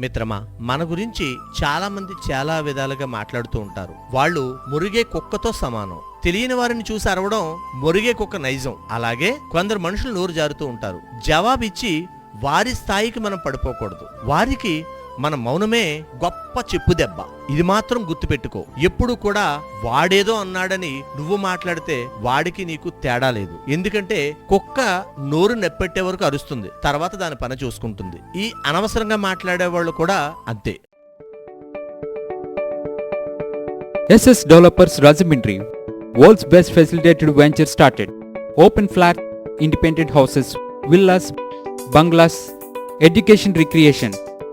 మిత్రమా మన గురించి చాలా మంది చాలా విధాలుగా మాట్లాడుతూ ఉంటారు. వాళ్ళు మురిగే కుక్కతో సమానం. తెలియని వారిని చూసి అరవడం మురిగే కుక్క నైజం. అలాగే కొందరు మనుషులు నోరు జారుతూ ఉంటారు. జవాబిచ్చి వారి స్థాయికి మనం పడిపోకూడదు. వారికి మన మౌనమే గొప్ప చెప్పు దెబ్బ. ఇది మాత్రం గుర్తుపెట్టుకో. ఎప్పుడు కూడా వాడేదో అన్నాడని నువ్వు మాట్లాడితే వాడికి నీకు తేడా లేదు. ఎందుకంటే కుక్క నోరు నెప్పెట్టే వరకు అరుస్తుంది. తర్వాత దాని పని చూసుకుంటుంది. ఈ అనవసరంగా మాట్లాడే వాళ్ళు కూడా అంతే. S S developers Rajahmundry. World's best facilitated venture started. Open flat independent houses villas bungalows education recreation.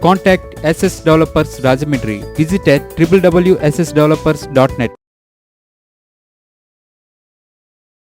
Contact SS Developers Rajamindri. Visit at www.ssdevelopers.net.